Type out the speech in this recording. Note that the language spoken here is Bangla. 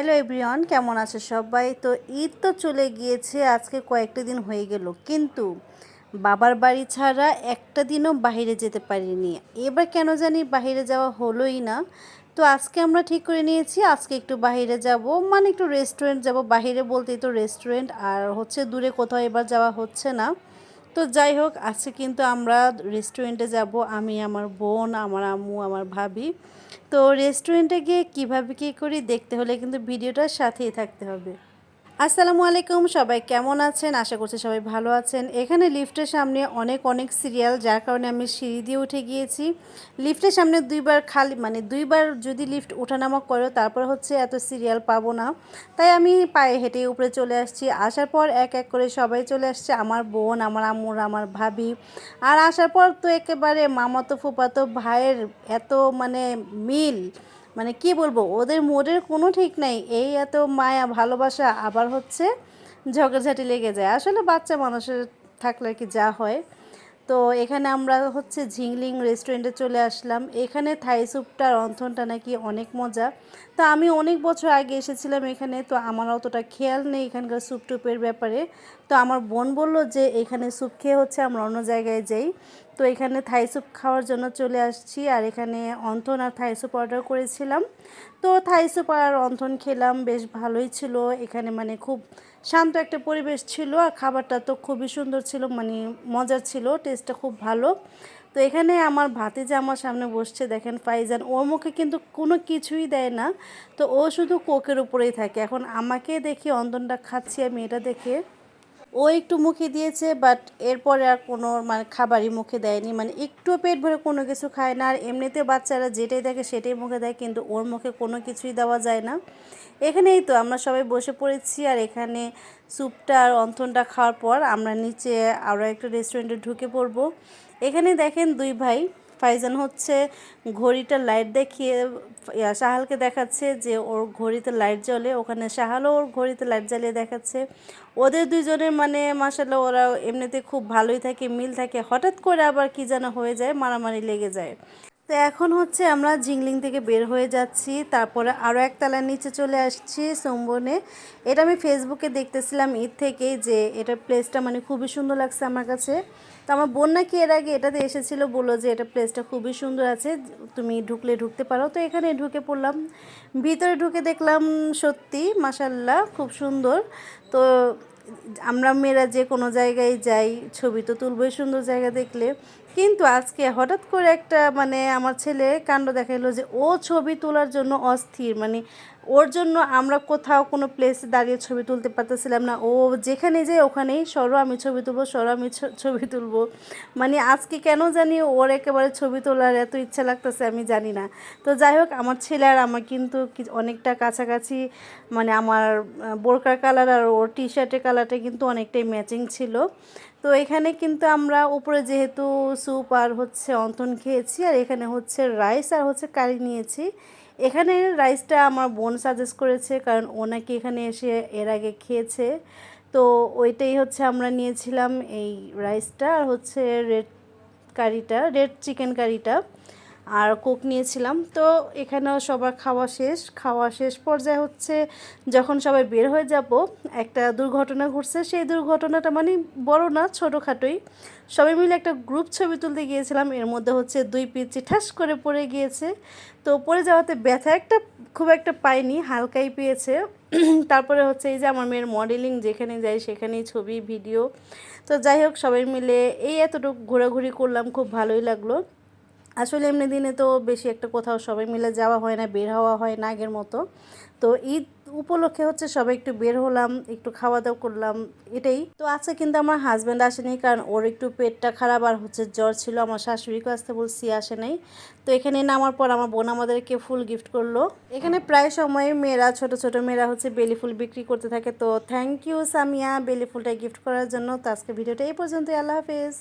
হ্যালো এভরিওয়ান, কেমন আছে সবাই? তো ঈদ তো চলে গিয়েছে, আজকে কয়েকটা দিন হয়ে গেল। কিন্তু বাবার বাড়ি ছাড়া একটা দিনও বাইরে যেতে পারিনি। এবার কেন জানি বাইরে যাওয়া হলোই না। তো আজকে আমরা ঠিক করে নিয়েছি, আজকে একটু বাইরে যাব। মানে একটু রেস্টুরেন্ট যাব। বাইরে বলতেই তো রেস্টুরেন্ট আর হচ্ছে দূরে কোথাও এবার যাওয়া হচ্ছে না। তো যাই হোক, আজকে কিন্তু আমরা রেস্টুরেন্টে যাব। আমি, আমার বোন, আমার আম্মু, আমার ভাবি। তো রেস্টুরেন্টে গিয়ে কীভাবে কী করি দেখতে হলে কিন্তু ভিডিওটার সাথেই থাকতে হবে। আসসালামু আলাইকুম, সবাই কেমন আছেন? আশা করছি সবাই ভালো আছেন। এখানে লিফটের সামনে অনেক অনেক সিরিয়াল, যার কারণে আমি সিঁড়ি দিয়ে উঠে গিয়েছি। লিফটের সামনে দুইবার খালি মানে দুইবার যদি লিফট ওঠানামা করো, তারপর হচ্ছে এত সিরিয়াল পাবো না। তাই আমি পায়ে হেঁটে উপরে চলে আসছি। আসার পর এক এক করে সবাই চলে আসছে। আমার বোন, আমার আম্মুর, আমার ভাবি। আর আসার পর তো একেবারে মামাতো ফুপাতো ভাইয়ের এত মানে মিল মানে কি বলব, ওদের মোডের কোনো ঠিক নাই। এই এত মায়া, ভালোবাসা, আবার হচ্ছে ঝগড়াঝাটি লেগে যায়। আসলে বাচ্চা মানুষের থাকলে কি যা হয়। তো এখানে আমরা হচ্ছে ঝিংলিং রেস্টুরেন্টে চলে আসলাম। এখানে থাই স্যুপটার রন্ধনটা নাকি অনেক মজা। তো আমি অনেক বছর আগে এসেছিলাম এখানে, তো আমার অতটা খেয়াল নেই এখানকার স্যুপ টুপের ব্যাপারে। তো আমার বোন বলল যে, এখানে স্যুপ খেয়ে হচ্ছে আমরা অন্য জায়গায় যাই। তো এখানে থাই স্যুপ খাওয়ার জন্য চলে আসছি আর এখানে অন্থন আর থাই স্যুপ অর্ডার করেছিলাম। তো থাই স্যুপ আর অন্থন খেলাম, বেশ ভালোই ছিল। এখানে মানে খুব শান্ত একটা পরিবেশ ছিল আর খাবারটা তো খুবই সুন্দর ছিল মানে মজার ছিল, টেস্টটা খুব ভালো। তো এখানে আমার ভাতে যে আমার সামনে বসছে, দেখেন ফাইজান। ওর মুখে কিন্তু কোনো কিছুই দেয় না, তো ও শুধু কোকের উপরেই থাকে। এখন আমাকে দেখি অন্তনটা খাচ্ছি, আমি এটা দেখে ও একটু মুখে দিয়েছে বাট এরপরে আর কোনো মানে খাবারই মুখে দেয়নি। মানে একটু পেট ভরে কোনো কিছু খায় না, আর এমনিতে বাচ্চারা যেটাই দেখে সেটাই মুখে দেয়, কিন্তু ওর মুখে কোনো কিছুই দেওয়া যায় না। এখানেই তো আমরা সবাই বসে পড়েছি, আর এখানে স্যুপটা আর অন্থনটা খাওয়ার পর আমরা নিচে আরও একটা রেস্টুরেন্টে ঢুকে পড়ব। এখানে দেখেন দুই ভাই ফাইজান হচ্ছে ঘড়িটা লাইট দেখিয়ে শাহালকে দেখাচ্ছে যে ওর ঘড়িতে লাইট জ্বলে। ওখানে শাহালও ওর ঘড়িতে লাইট জ্বালিয়ে দেখাচ্ছে। ওদের দুজনের মানে মাসাল্লাহ ওরা এমনিতে খুব ভালোই থাকে, মিল থাকে। হঠাৎ করে আবার কি যেন হয়ে যায়, মারামারি লেগে যায়। তো এখন হচ্ছে আমরা জিংলিং থেকে বের হয়ে যাচ্ছি। তারপরে আরও এক তালার নিচে চলে আসছি সোমবনে। এটা আমি ফেসবুকে দেখতেছিলাম ঈদ থেকেই যে এটা প্লেসটা মানে খুবই সুন্দর লাগছে আমার কাছে। তো আমার বোন নাকি এর আগে এটাতে এসেছিল, বলল যে এটা প্লেসটা খুবই সুন্দর আছে, তুমি ঢুকলে ঢুকতে পারো। তো এখানে ঢুকে পড়লাম। ভিতরে ঢুকে দেখলাম সত্যি মাসাল্লাহ খুব সুন্দর। তো আমরা মেয়েরা যে কোনো জায়গায় যাই, ছবি তো তুলবই সুন্দর জায়গা দেখলে। কিন্তু আজকে হঠাৎ করে একটা মানে আমার ছেলে কাণ্ড দেখাইলো যে ও ছবি তোলার জন্য অস্থির। মানে ওর জন্য আমরা কোথাও কোনো প্লেসে দাঁড়িয়ে ছবি তুলতে পারতেছিলাম না। ও যেখানে যায় ওখানেই, সরো, আমি ছবি তুলবো, সরো, আমি ছবি তুলবো। মানে আজকে কেন জানি ওর একেবারে ছবি তোলার এত ইচ্ছা লাগতেছে আমি জানি না। তো যাই হোক, আমার ছেলে আর আমার কিন্তু অনেকটা কাছাকাছি মানে আমার বোরকার কালার আর ওর টি শার্টের কালারটা কিন্তু অনেকটাই ম্যাচিং ছিল। তো এখানে কিন্তু আমরা উপরে যেহেতু স্যুপ আর হচ্ছে অন্তন খেয়েছি, আর এখানে হচ্ছে রাইস আর হচ্ছে কারি নিয়েছি। এখানে রাইসটা আমার বোন সাজেস্ট করেছে, কারণ ওনাকে এখানে এসে এর আগে খেয়েছে। তো ওইটাই হচ্ছে আমরা নিয়েছিলাম এই রাইসটা, আর হচ্ছে রেড কারিটা, রেড চিকেন কারিটা। আর কোক নিয়েছিলাম। তো এখানেও সবার খাওয়া শেষ। খাওয়া শেষ পর্যায়ে হচ্ছে যখন সবাই বের হয়ে যাব, একটা দুর্ঘটনা ঘটছে। সেই দুর্ঘটনাটা মানে বড় না, ছোটোখাটোই। সবাই মিলে একটা গ্রুপ ছবি তুলতে গিয়েছিলাম। এর মধ্যে হচ্ছে দুই পিচি ঠাস করে পড়ে গিয়েছে। তো পড়ে যাওয়াতে ব্যথা একটা, খুব একটা পাইনি, হালকাই পেয়েছে। তারপরে হচ্ছে এই যে আমার মেয়ের মডেলিং যেখানে যাই সেখানেই ছবি ভিডিও তো যাই হোক, সবাই মিলে এই এতটুকু ঘোরাঘুরি করলাম, খুব ভালোই লাগল। আসলে এমনি দিনে তো বেশি একটা কোথাও সবাই মিলে যাওয়া হয় না, বের হওয়া হয় না আগের মতো। তো ঈদ উপলক্ষে হচ্ছে সবাই একটু বের হলাম, একটু খাওয়া দাওয়া করলাম, এটাই। তো আছে কিন্তু আমার হাজব্যান্ড আসেনি কারণ ওর একটু পেটটা খারাপ আর হচ্ছে জ্বর ছিল, আমার শাশুড়িকে আসতে বলছি, আসে নাই। তো এখানে নামার পর আমার বোন আমাদেরকে ফুল গিফট করল। এখানে প্রায় সময় মেয়েরা, ছোট ছোট মেয়েরা হচ্ছে বেলি ফুল বিক্রি করতে থাকে। তো থ্যাংক ইউ সামিয়া বেলি ফুলটা গিফট করার জন্য। তো আজকে ভিডিওটা এই পর্যন্তই, আল্লাহ হাফেজ।